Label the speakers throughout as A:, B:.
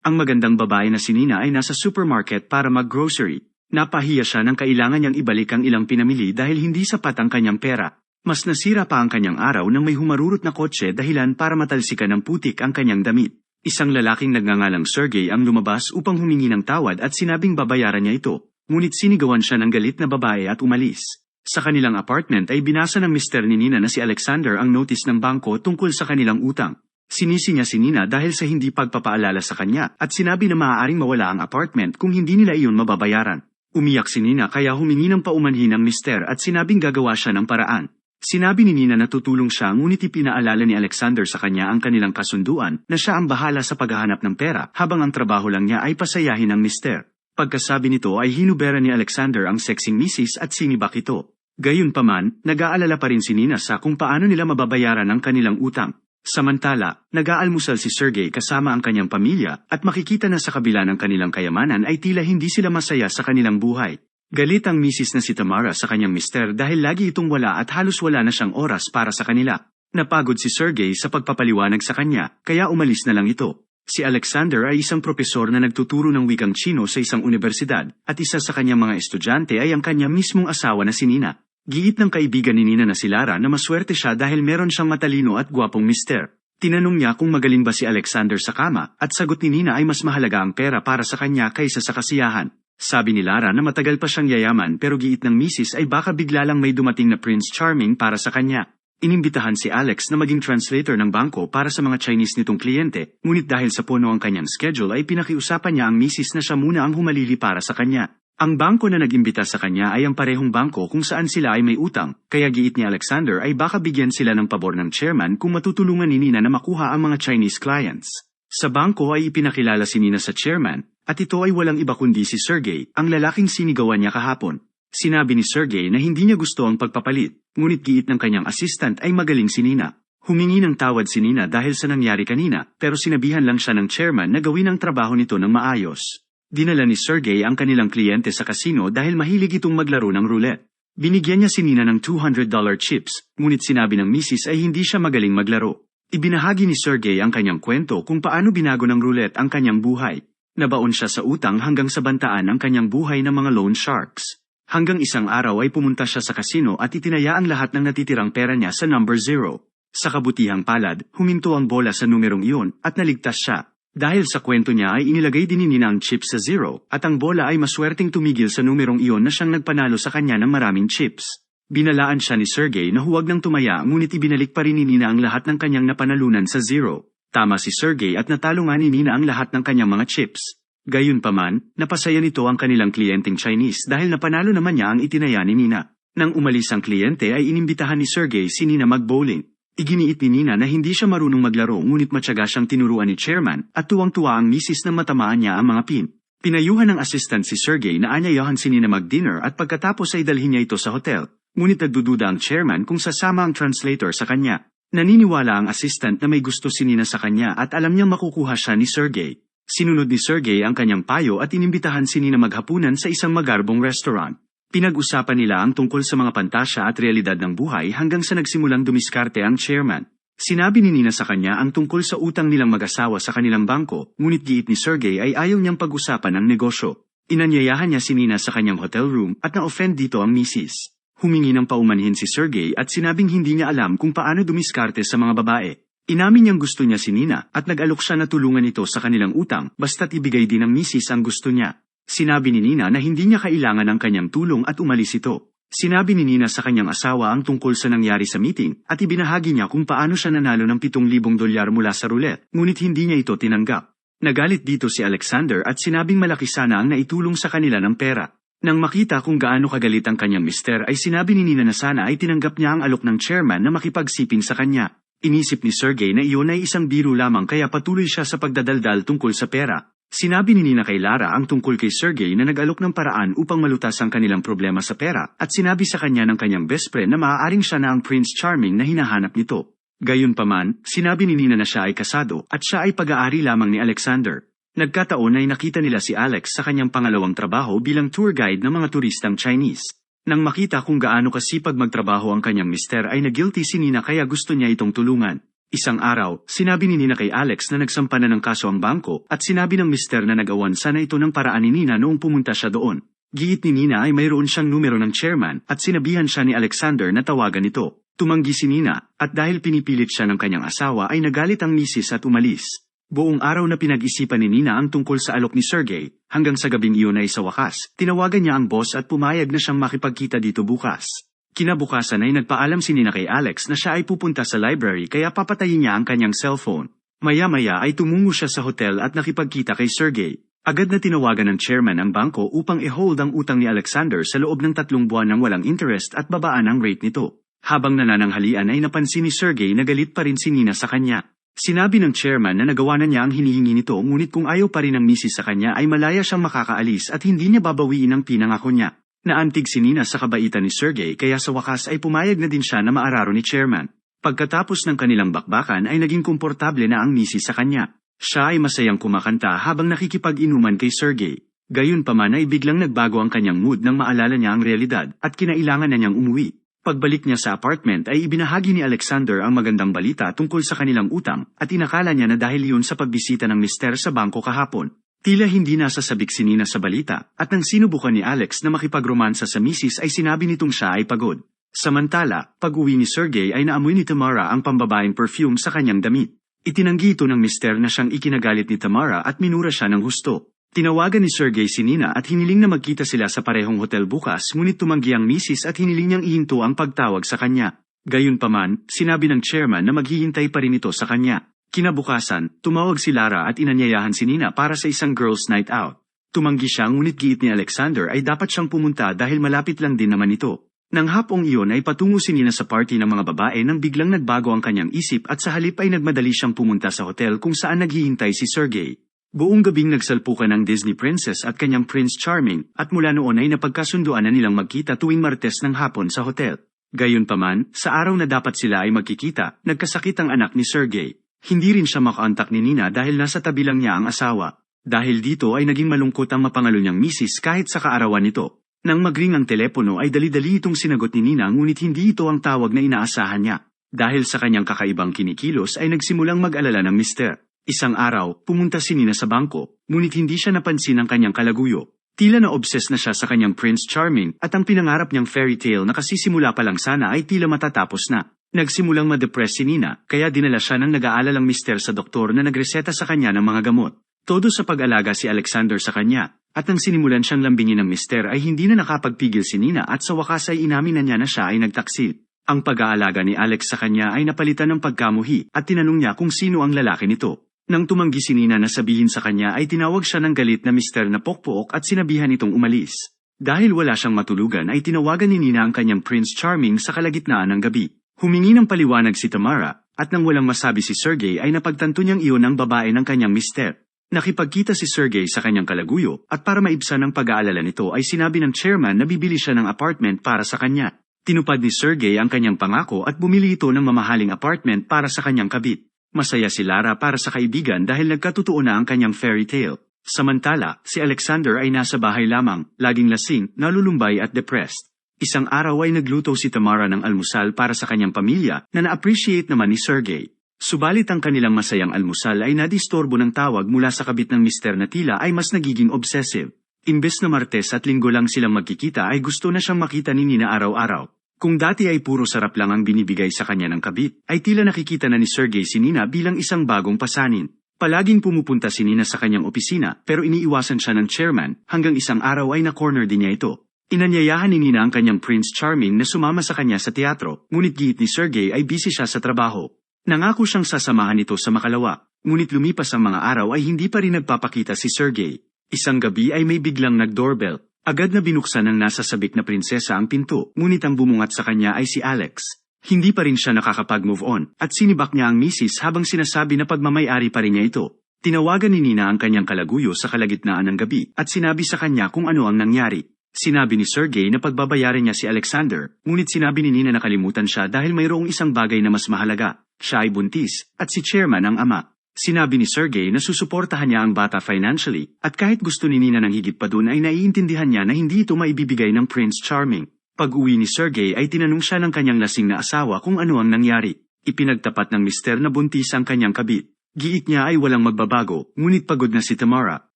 A: Ang magandang babae na si Nina ay nasa supermarket para mag-grocery. Napahiya siya nang kailangan niyang ibalik ang ilang pinamili dahil hindi sapat ang kanyang pera. Mas nasira pa ang kanyang araw nang may humarurot na kotse dahilan para matalsikan ng putik ang kanyang damit. Isang lalaking nagngangalang Sergey ang lumabas upang humingi ng tawad at sinabing babayaran niya ito, ngunit sinigawan siya ng galit na babae at umalis. Sa kanilang apartment ay binasa ng mister ni Nina na si Alexander ang notice ng bangko tungkol sa kanilang utang. Sinisi niya si Nina dahil sa hindi pagpapaalala sa kanya at sinabi na maaaring mawala ang apartment kung hindi nila iyon mababayaran. Umiyak si Nina kaya humingi ng paumanhin ang mister at sinabing gagawa siya ng paraan. Sinabi ni Nina na tutulong siya ngunit ipinaalala ni Alexander sa kanya ang kanilang kasunduan na siya ang bahala sa paghahanap ng pera habang ang trabaho lang niya ay pasayahin ng mister. Pagkasabi nito ay hinubera ni Alexander ang sexing misis at sinibak ito. Gayunpaman, nag-aalala pa rin si Nina sa kung paano nila mababayaran ang kanilang utang. Samantala, nag-aalmusal si Sergey kasama ang kanyang pamilya at makikita na sa kabila ng kanilang kayamanan ay tila hindi sila masaya sa kanilang buhay. Galit ang misis na si Tamara sa kanyang mister dahil lagi itong wala at halos wala na siyang oras para sa kanila. Napagod si Sergey sa pagpapaliwanag sa kanya, kaya umalis na lang ito. Si Alexander ay isang propesor na nagtuturo ng wikang Chino sa isang universidad at isa sa kanyang mga estudyante ay ang kanya mismong asawa na si Nina. Giit ng kaibigan ni Nina na si Lara na maswerte siya dahil meron siyang matalino at gwapong mister. Tinanong niya kung magaling ba si Alexander sa kama at sagot ni Nina ay mas mahalaga ang pera para sa kanya kaysa sa kasiyahan. Sabi ni Lara na matagal pa siyang yayaman pero giit ng misis ay baka bigla lang may dumating na Prince Charming para sa kanya. Inimbitahan si Alex na maging translator ng bangko para sa mga Chinese nitong kliyente, ngunit dahil sa puno ang kanyang schedule ay pinakiusapan niya ang misis na siya muna ang humalili para sa kanya. Ang bangko na nagimbita sa kanya ay ang parehong bangko kung saan sila ay may utang, kaya giit ni Alexander ay baka bigyan sila ng pabor ng chairman kung matutulungan ni Nina na makuha ang mga Chinese clients. Sa bangko ay ipinakilala si Nina sa chairman, at ito ay walang iba kundi si Sergey, ang lalaking sinigawan niya kahapon. Sinabi ni Sergey na hindi niya gusto ang pagpapalit, ngunit giit ng kanyang assistant ay magaling si Nina. Humingi ng tawad si Nina dahil sa nangyari kanina, pero sinabihan lang siya ng chairman na gawin ang trabaho nito ng maayos. Dinala ni Sergey ang kanilang kliyente sa kasino dahil mahilig itong maglaro ng roulette. Binigyan niya si Nina ng $200 chips, ngunit sinabi ng misis ay hindi siya magaling maglaro. Ibinahagi ni Sergey ang kanyang kwento kung paano binago ng roulette ang kanyang buhay. Nabaon siya sa utang hanggang sa bantaan ang kanyang buhay ng mga loan sharks. Hanggang isang araw ay pumunta siya sa kasino at itinaya ang lahat ng natitirang pera niya sa number zero. Sa kabutihang palad, huminto ang bola sa numerong iyon at naligtas siya. Dahil sa kwento niya ay inilagay din ni Nina ang chips sa zero at ang bola ay maswerteng tumigil sa numerong iyon na siyang nagpanalo sa kanya ng maraming chips. Binalaan siya ni Sergey na huwag nang tumaya ngunit ibinalik pa rin ni Nina ang lahat ng kanyang napanalunan sa zero. Tama si Sergey at natalo nga ni Nina ang lahat ng kanyang mga chips. Gayunpaman, napasaya nito ang kanilang kliyenteng Chinese dahil napanalo naman niya ang itinaya ni Nina. Nang umalis ang kliyente ay inimbitahan ni Sergey si Nina mag-bowling. Iginiit ni Nina na hindi siya marunong maglaro ngunit matyaga siyang tinuruan ni chairman at tuwang-tuwa ang misis na matamaan niya ang mga pin. Pinayuhan ng assistant si Sergey na anyayahan si Nina mag-dinner at pagkatapos ay dalhin niya ito sa hotel. Ngunit nagdududa ang chairman kung sasama ang translator sa kanya. Naniniwala ang assistant na may gusto si Nina sa kanya at alam niyang makukuha siya ni Sergey. Sinunod ni Sergey ang kanyang payo at inimbitahan si Nina maghapunan sa isang magarbong restaurant. Pinag-usapan nila ang tungkol sa mga pantasya at realidad ng buhay hanggang sa nagsimulang dumiskarte ang chairman. Sinabi ni Nina sa kanya ang tungkol sa utang nilang mag-asawa sa kanilang bangko, ngunit giit ni Sergey ay ayaw niyang pag-usapan ang negosyo. Inanyayahan niya si Nina sa kanyang hotel room at na-offend dito ang misis. Humingi ng paumanhin si Sergey at sinabing hindi niya alam kung paano dumiskarte sa mga babae. Inamin niyang gusto niya si Nina at nag-alok siya na tulungan ito sa kanilang utang basta't ibigay din ng misis ang gusto niya. Sinabi ni Nina na hindi niya kailangan ng kanyang tulong at umalis ito. Sinabi ni Nina sa kanyang asawa ang tungkol sa nangyari sa meeting at ibinahagi niya kung paano siya nanalo ng 7,000 dolyar mula sa roulette, ngunit hindi niya ito tinanggap. Nagalit dito si Alexander at sinabing malaki sana ang naitulong sa kanila ng pera. Nang makita kung gaano kagalit ang kanyang mister ay sinabi ni Nina na sana ay tinanggap niya ang alok ng chairman na makipagsiping sa kanya. Inisip ni Sergey na iyon ay isang biro lamang kaya patuloy siya sa pagdadaldal tungkol sa pera. Sinabi ni Nina kay Lara ang tungkol kay Sergey na nag-alok ng paraan upang malutas ang kanilang problema sa pera at sinabi sa kanya ng kanyang best friend na maaaring siya na ang Prince Charming na hinahanap nito. Gayunpaman, sinabi ni Nina na siya ay kasado at siya ay pag-aari lamang ni Alexander. Nagkataon ay nakita nila si Alex sa kanyang pangalawang trabaho bilang tour guide ng mga turistang Chinese. Nang makita kung gaano kasipag magtrabaho ang kanyang mister ay nagilty si Nina kaya gusto niya itong tulungan. Isang araw, sinabi ni Nina kay Alex na nagsampa na ng kaso ang bangko at sinabi ng mister na nagawan sana ito ng paraan ni Nina noong pumunta siya doon. Giit ni Nina ay mayroon siyang numero ng chairman at sinabihan siya ni Alexander na tawagan ito. Tumanggi si Nina at dahil pinipilit siya ng kanyang asawa ay nagalit ang misis at umalis. Buong araw na pinag-isipan ni Nina ang tungkol sa alok ni Sergey, hanggang sa gabing iyon ay sa wakas, tinawagan niya ang boss at pumayag na siyang makipagkita dito bukas. Kinabukasan ay nagpaalam si Nina kay Alex na siya ay pupunta sa library kaya papatayin niya ang kanyang cellphone. Maya-maya ay tumungo siya sa hotel at nakipagkita kay Sergey. Agad na tinawagan ng chairman ang bangko upang i-hold ang utang ni Alexander sa loob ng tatlong buwan ng walang interest at babaan ang rate nito. Habang nanananghalian ay napansin ni Sergey na galit pa rin si Nina sa kanya. Sinabi ng chairman na nagawa na niya ang hinihingi nito ngunit kung ayaw pa rin ng misis sa kanya ay malaya siyang makakaalis at hindi niya babawiin ang pinangako niya. Naantig si Nina sa kabaitan ni Sergey kaya sa wakas ay pumayag na din siya na maararo ni chairman. Pagkatapos ng kanilang bakbakan ay naging komportable na ang misis sa kanya. Siya ay masayang kumakanta habang nakikipag-inuman kay Sergey. Gayun pa man ay biglang nagbago ang kanyang mood nang maalala niya ang realidad at kinailangan na niyang umuwi. Pagbalik niya sa apartment ay ibinahagi ni Alexander ang magandang balita tungkol sa kanilang utang at inakala niya na dahil yun sa pagbisita ng mister sa bangko kahapon. Tila hindi nasasabik si Nina sa balita at nang sinubukan ni Alex na makipagromansa sa misis ay sinabi nitong siya ay pagod. Samantala, pag-uwi ni Sergey ay naamoy ni Tamara ang pambabaeng perfume sa kanyang damit. Itinanggi ito ng mister na siyang ikinagalit ni Tamara at minura siya ng husto. Tinawagan ni Sergey si Nina at hiniling na magkita sila sa parehong hotel bukas ngunit tumanggi ang misis at hiniling niyang ihinto ang pagtawag sa kanya. Gayunpaman, sinabi ng chairman na maghihintay pa rin ito sa kanya. Kinabukasan, tumawag si Lara at inanyayahan si Nina para sa isang girls' night out. Tumanggi siya ngunit giit ni Alexander ay dapat siyang pumunta dahil malapit lang din naman ito. Nang hapong iyon ay patungo si Nina sa party ng mga babae nang biglang nagbago ang kanyang isip at sa halip ay nagmadali siyang pumunta sa hotel kung saan naghihintay si Sergey. Buong gabing nagsalpukan ng Disney Princess at kanyang Prince Charming at mula noon ay napagkasunduan na nilang magkita tuwing Martes ng hapon sa hotel. Gayunpaman, sa araw na dapat sila ay magkikita, nagkasakit ang anak ni Sergey. Hindi rin siya makaantak ni Nina dahil nasa tabi lang niya ang asawa. Dahil dito ay naging malungkot ang mapangalo niyang misis kahit sa kaarawan nito. Nang magring ang telepono ay dali-dali itong sinagot ni Nina ngunit hindi ito ang tawag na inaasahan niya. Dahil sa kanyang kakaibang kinikilos ay nagsimulang mag-alala ng mister. Isang araw, pumunta si Nina sa bangko, ngunit hindi siya napansin ng kanyang kalaguyo. Tila na obses na siya sa kanyang Prince Charming at ang pinangarap niyang fairy tale na kasisimula pa lang sana ay tila matatapos na. Nagsimulang ma-depress si Nina, kaya dinala siya ng nag-aalalang mister sa doktor na nagreseta sa kanya ng mga gamot. Todo sa pag-alaga si Alexander sa kanya, at nang sinimulan siyang lambingin ng mister ay hindi na nakapagpigil si Nina at sa wakas ay inamin na niya na siya ay nagtaksil. Ang pag-aalaga ni Alex sa kanya ay napalitan ng pagkamuhi at tinanong niya kung sino ang lalaki nito. Nang tumanggi si Nina na sabihin sa kanya ay tinawag siya ng galit na mister na pokpok at sinabihan itong umalis. Dahil wala siyang matulugan ay tinawagan ni Nina ang kanyang Prince Charming sa kalagitnaan ng gabi. Humingi ng paliwanag si Tamara, at nang walang masabi si Sergey ay napagtanto niyang iyon ang babae ng kanyang mister. Nakipagkita si Sergey sa kanyang kalaguyo at para maibsan ang pag-aalala nito ay sinabi ng chairman na bibili siya ng apartment para sa kanya. Tinupad ni Sergey ang kanyang pangako at bumili ito ng mamahaling apartment para sa kanyang kabit. Masaya si Lara para sa kaibigan dahil nagkatotoo na ang kanyang fairy tale. Samantala, si Alexander ay nasa bahay lamang, laging lasing, nalulumbay at depressed. Isang araw ay nagluto si Tamara ng almusal para sa kanyang pamilya na na-appreciate naman ni Sergey. Subalit ang kanilang masayang almusal ay nadistorbo ng tawag mula sa kabit ng mister na tila ay mas nagiging obsessive. Imbes na Martes at Linggo lang silang magkikita ay gusto na siyang makita ni Nina araw-araw. Kung dati ay puro sarap lang ang binibigay sa kanya ng kabit, ay tila nakikita na ni Sergey si Nina bilang isang bagong pasanin. Palaging pumupunta si Nina sa kanyang opisina pero iniiwasan siya ng chairman hanggang isang araw ay na-corner din niya ito. Inanyayahan ni Nina ang kanyang Prince Charming na sumama sa kanya sa teatro, ngunit giit ni Sergey ay busy siya sa trabaho. Nangako siyang sasamahan ito sa makalawa, ngunit lumipas ang mga araw ay hindi pa rin nagpapakita si Sergey. Isang gabi ay may biglang nag-doorbell. Agad na binuksan ng nasasabik na prinsesa ang pinto, ngunit ang bumungat sa kanya ay si Alex. Hindi pa rin siya nakakapag-move on, at sinibak niya ang misis habang sinasabi na pagmamayari pa rin niya ito. Tinawagan ni Nina ang kanyang kalaguyo sa kalagitnaan ng gabi at sinabi sa kanya kung ano ang nangyari. Sinabi ni Sergey na pagbabayarin niya si Alexander, ngunit sinabi ni Nina na kalimutan siya dahil mayroong isang bagay na mas mahalaga. Siya ay buntis, at si chairman ang ama. Sinabi ni Sergey na susuportahan niya ang bata financially, at kahit gusto ni Nina ng higit pa dun ay naiintindihan niya na hindi ito maibibigay ng Prince Charming. Pag-uwi ni Sergey ay tinanong siya ng kanyang lasing na asawa kung ano ang nangyari. Ipinagtapat ng mister na buntis ang kanyang kabit. Giit niya ay walang magbabago, ngunit pagod na si Tamara.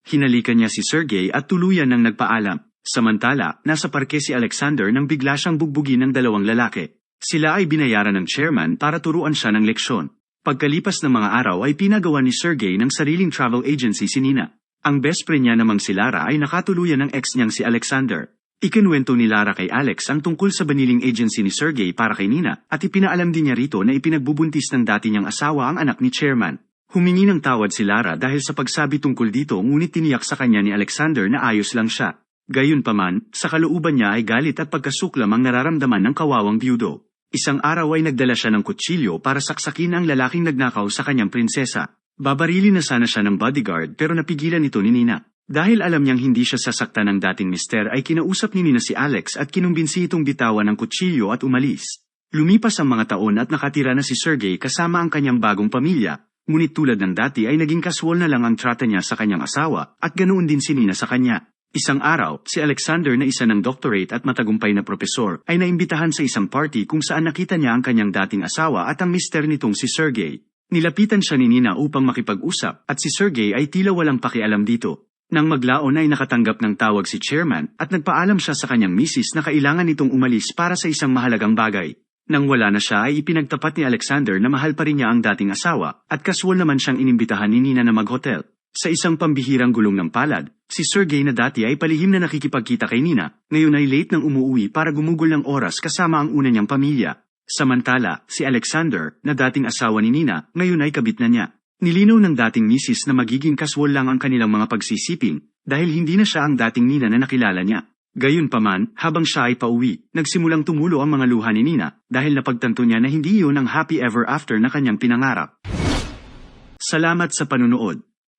A: Hinalikan niya si Sergey at tuluyan ng nagpaalam. Samantala, nasa parke si Alexander nang bigla siyang bugbugin ng dalawang lalaki. Sila ay binayaran ng chairman para turuan siya ng leksyon. Pagkalipas ng mga araw ay pinagawa ni Sergey ng sariling travel agency si Nina. Ang best friend niya namang si Lara ay nakatuluyan ng ex niyang si Alexander. Ikinuwento ni Lara kay Alex ang tungkol sa baniling agency ni Sergey para kay Nina at ipinaalam din niya rito na ipinagbubuntis ng dati niyang asawa ang anak ni chairman. Humingi ng tawad si Lara dahil sa pagsabi tungkol dito ngunit tiniyak sa kanya ni Alexander na ayos lang siya. Gayunpaman, sa kalooban niya ay galit at pagkasuklam ang nararamdaman ng kawawang byudo. Isang araw ay nagdala siya ng kutsilyo para saksakin ang lalaking nagnakaw sa kanyang prinsesa. Babarilin na sana siya ng bodyguard pero napigilan ito ni Nina. Dahil alam niyang hindi siya sasaktan ng dating mister ay kinausap ni Nina si Alex at kinumbinsi itong bitawan ng kutsilyo at umalis. Lumipas ang mga taon at nakatira na si Sergey kasama ang kanyang bagong pamilya, ngunit tulad ng dati ay naging kaswal na lang ang trata niya sa kanyang asawa at ganoon din si Nina sa kanya. Isang araw, si Alexander na isa ng doctorate at matagumpay na propesor ay naimbitahan sa isang party kung saan nakita niya ang kanyang dating asawa at ang mister nitong si Sergey. Nilapitan siya ni Nina upang makipag-usap at si Sergey ay tila walang pakialam dito. Nang maglaon ay nakatanggap ng tawag si chairman at nagpaalam siya sa kanyang misis na kailangan nitong umalis para sa isang mahalagang bagay. Nang wala na siya ay ipinagtapat ni Alexander na mahal pa rin niya ang dating asawa at kaswal naman siyang inimbitahan ni Nina na mag-hotel. Sa isang pambihirang gulong ng palad, si Sergey na dati ay palihim na nakikipagkita kay Nina, ngayon ay late nang umuwi para gumugol ng oras kasama ang una niyang pamilya. Samantala, si Alexander, na dating asawa ni Nina, ngayon ay kabit na niya. Nilinaw ng dating misis na magiging kaswal lang ang kanilang mga pagsisiping dahil hindi na siya ang dating Nina na nakilala niya. Gayunpaman, habang siya ay pauwi, nagsimulang tumulo ang mga luha ni Nina dahil napagtanto niya na hindi iyon ang happy ever after na kanyang pinangarap. Salamat sa panunood.